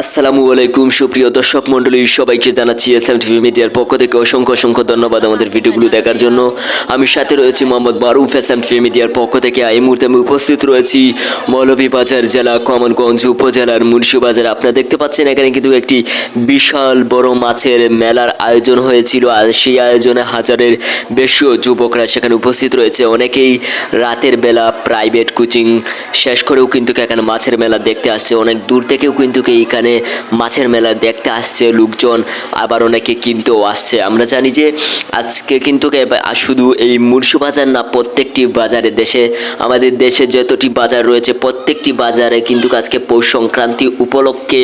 আসসালামু আলাইকুম, সুপ্রিয় দর্শক মণ্ডলী, সবাইকে জানাচ্ছি এস এম টিভি মিডিয়ার পক্ষ থেকে অসংখ্য অসংখ্য ধন্যবাদ আমাদের ভিডিওগুলো দেখার জন্য। আমি সাথে রয়েছি Mohammad Maruf S M TV মিডিয়ার পক্ষ থেকে। এই মুহূর্তে আমি উপস্থিত রয়েছি মৌলভীবাজার জেলা কমনগঞ্জ উপজেলার মুন্সিবাজার আপনারা দেখতে পাচ্ছেন, এখানে কিন্তু একটি বিশাল বড় মাছের মেলার আয়োজন হয়েছিল। আর সেই আয়োজনে হাজারের বেশিও যুবকরা সেখানে উপস্থিত রয়েছে। অনেকেই রাতের বেলা প্রাইভেট কোচিং শেষ করেও কিন্তু এখানে মাছের মেলা দেখতে আসছে। অনেক দূর থেকেও কিন্তু এইখানে মাছের মেলা দেখতে আসছে লোকজন আবার অনেকে কিনতেও আসছে। আমরা জানি যে আজকে কিন্তু শুধু এই মুন্সিবাজার না, প্রত্যেকটি বাজারে দেশে, আমাদের দেশে যতটি বাজার রয়েছে, প্রত্যেকটি বাজারে কিন্তু আজকে পৌষ সংক্রান্তি উপলক্ষে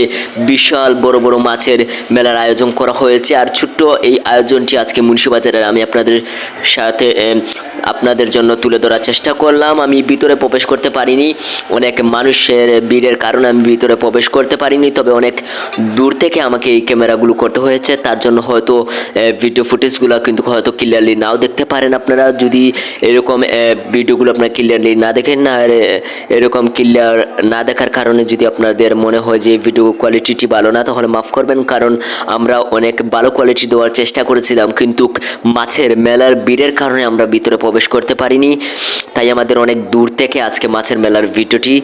বিশাল বড় বড় মাছের মেলার আয়োজন করা হয়েছে। আর ছোট্ট এই আয়োজনটি আজকে মুন্সিবাজারের আমি আপনাদের সাথে আপনাদের জন্য তুলে ধরার চেষ্টা করলাম। আমি ভিতরে প্রবেশ করতে পারিনি। অনেক মানুষের ভিড়ের কারণে আমি ভিতরে প্রবেশ করতে পারিনি। তবে অনেক দূর থেকে আমাকে এই ক্যামেরাগুলো করতে হয়েছে। তার জন্য হয়তো ভিডিও ফুটেজগুলো কিন্তু হয়তো ক্লিয়ারলি নাও দেখতে পারেন আপনারা। যদি এরকম ভিডিওগুলো আপনারা ক্লিয়ারলি না দেখেন, না এরকম ক্লিয়ার না দেখার কারণে যদি আপনাদের মনে হয় যে ভিডিও কোয়ালিটিটি ভালো না, তাহলে মাফ করবেন। কারণ আমরা অনেক ভালো কোয়ালিটি দেওয়ার চেষ্টা করেছিলাম। কিন্তু মাছের মেলার ভিড়ের কারণে আমরা ভিতরে প্রবেশ করতে পারিনি। তাই আমাদের অনেক দূর থেকে আজকে মাছের মেলার ভিডিওটি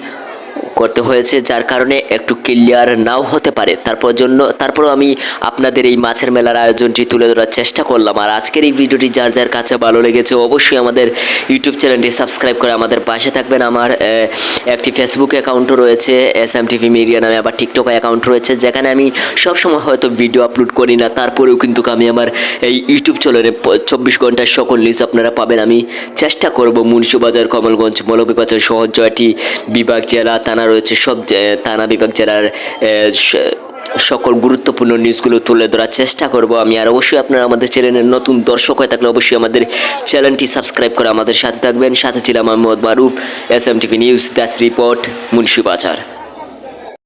করতে হয়েছে, যার কারণে একটু ক্লিয়ার নাও হতে পারে। তারপর জন্য, তারপরও আমি আপনাদের এই মাছের মেলার আয়োজনটি তুলে ধরার চেষ্টা করলাম। আর আজকের এই ভিডিওটি যার যার কাছে ভালো লেগেছে, অবশ্যই আমাদের ইউটিউব চ্যানেলটি সাবস্ক্রাইব করে আমাদের পাশে থাকবেন। আমার একটি ফেসবুক অ্যাকাউন্টও রয়েছে এস এম টিভি মিডিয়া নামে, আবার টিকটক অ্যাকাউন্ট রয়েছে, যেখানে আমি সবসময় হয়তো ভিডিও আপলোড করি না, তারপরেও কিন্তু আমি আমার এই ইউটিউব চ্যানেলে চব্বিশ ঘণ্টার সকল নিউজ আপনারা পাবেন। আমি চেষ্টা করব মুন্সিবাজার, কমলগঞ্জ, মৌলভীবাজার, শহর, জয়টি বিভাগ, জেলা, থানা রয়েছে সব থানা বিভাগ জেলার সকল গুরুত্বপূর্ণ নিউজগুলো তুলে ধরার চেষ্টা করব আমি। আর অবশ্যই আপনারা আমাদের চ্যানেলের নতুন দর্শক হয়ে থাকলে অবশ্যই আমাদের চ্যানেলটি সাবস্ক্রাইব করে আমাদের সাথে থাকবেন। সাথে ছিলাম আমি Mohammad Maruf, S M TV news that's report Munshibazar